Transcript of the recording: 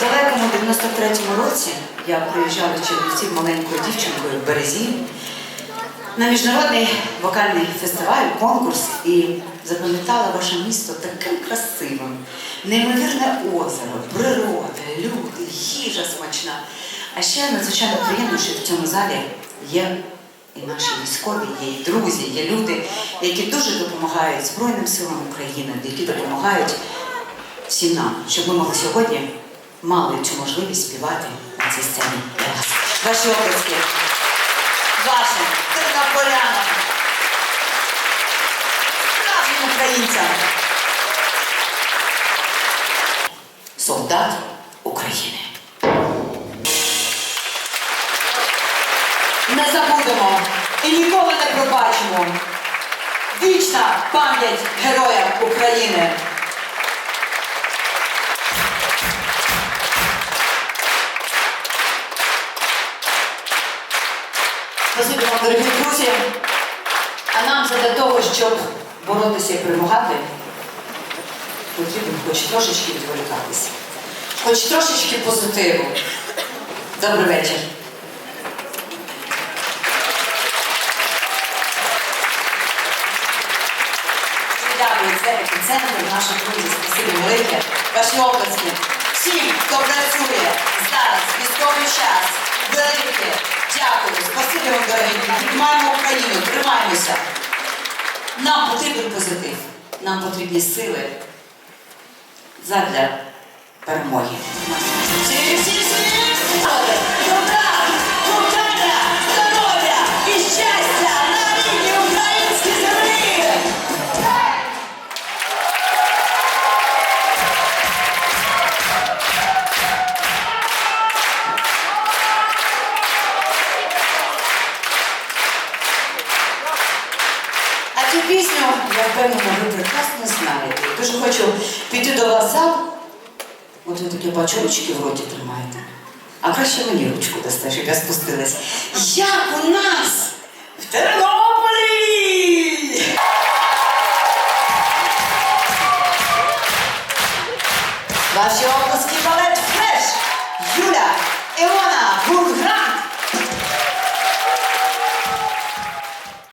далекому 93-му році я приїжджала в Чернівці маленькою дівчинкою в Березі на міжнародний вокальний фестиваль, конкурс і запам'ятала ваше місто таким красивим. Неймовірне озеро, природа, люди, їжа смачна. А ще надзвичайно приємно, що в цьому залі є і наші військові, є і друзі, є люди, які дуже допомагають Збройним силам України, які допомагають всім нам, щоб ми могли сьогодні мали цю можливість співати на цій сцені. Ваші обласки, вашим тернополянам, справжнім українцям. Солдат України. Не забудемо і ніколи не пробачимо. Вічна пам'ять героям України. Спасибі вам, дорогі друзі. А нам задля того, щоб боротися і перемагати, потрібно хоч трошечки відволікатися. Хоч трошечки позитиву. Добрий вечір. Це епіцентр, наші друзі, спасибі велике. Ваші області. Всім, хто працює зараз, військовий час, велике. Дякую. Спасибі вам, дорогі. Піднімаємо Україну, тримаємося. Нам потрібен позитив. Нам потрібні сили задля перемоги. Цю пісню, я впевнена, ви прекрасно знаєте. Дуже хочу піти до вас зал. От ви такі бачу, ручки в роті тримаєте. А краще мені ручку дасте, щоб я спустилась. Як у нас в Тернополі!